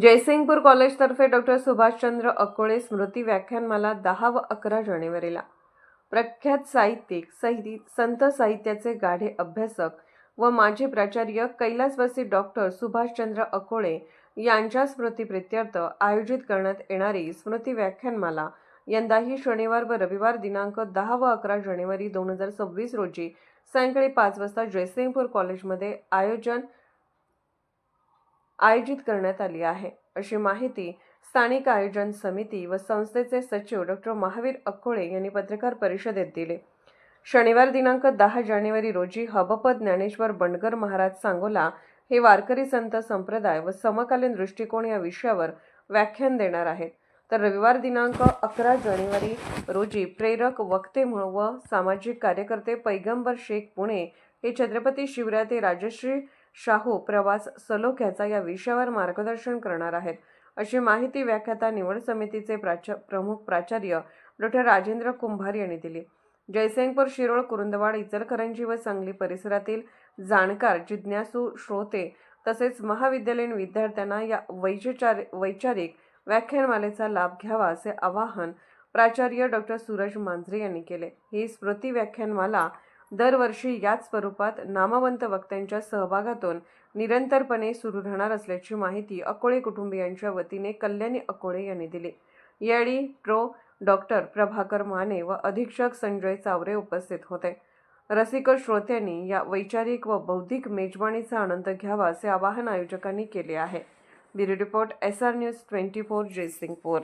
जयसिंगपूर कॉलेजतर्फे डॉक्टर सुभाषचंद्र अकोळे स्मृती व्याख्यानमाला दहा व अकरा जानेवारीला. प्रख्यात साहित्यिक साहित्य संत साहित्याचे गाढे अभ्यासक व माजी प्राचार्य कैलासवासी डॉक्टर सुभाषचंद्र अकोळे यांच्या स्मृतीप्रित्यर्थ आयोजित करण्यात येणारी स्मृती व्याख्यानमाला यंदाही शनिवार व रविवार दिनांक दहा व अकरा जानेवारी दोन हजार सव्वीस रोजी सायंकाळी पाच वाजता जयसिंगपूर कॉलेजमध्ये आयोजन आयोजित करण्यात आली आहे. अशी माहिती स्थानिक आयोजन समिती व संस्थेचे सचिव डॉक्टर महावीर अकोळे यांनी पत्रकार परिषदेत दिले. शनिवार दिनांक दहा जानेवारी रोजी हबपद ज्ञानेश्वर बंडगर महाराज सांगोला हे वारकरी संत संप्रदाय व समकालीन दृष्टिकोन या विषयावर व्याख्यान देणार आहेत. तर रविवार दिनांक अकरा जानेवारी रोजी प्रेरक वक्ते म्हणून व सामाजिक कार्यकर्ते पैगंबर शेख पुणे हे छत्रपती शिवराते राजश्री शाहू प्रवास सलोख्याचा या विषयावर मार्गदर्शन करणार आहेत. अशी माहिती व्याख्याता निवड समितीचे प्राचा प्रमुख प्राचार्य डॉक्टर राजेंद्र कुंभार यांनी दिली. जयसिंगपूर शिरोळ कुरुंदवाड इचलकरंजी व सांगली परिसरातील जाणकार जिज्ञासू श्रोते तसेच महाविद्यालयीन विद्यार्थ्यांना या वैचार वैचारिक व्याख्यानमालेचा लाभ घ्यावा असे आवाहन प्राचार्य डॉक्टर सूरज मांजरे यांनी केले. ही स्मृती व्याख्यानमाला दरवर्षी याच स्वरूपात नामवंत वक्त्यांच्या सहभागातून निरंतरपणे सुरू राहणार असल्याची माहिती अकोळे कुटुंबियांच्या वतीने कल्याणी अकोळे यांनी दिली. यावेळी प्रो. डॉक्टर प्रभाकर माने व अधीक्षक संजय चावरे उपस्थित होते. रसिक श्रोत्यांनी या वैचारिक व बौद्धिक मेजवानीचा आनंद घ्यावा असे आवाहन आयोजकांनी केले आहे. Bureau report S R news twenty four Jaysingpur.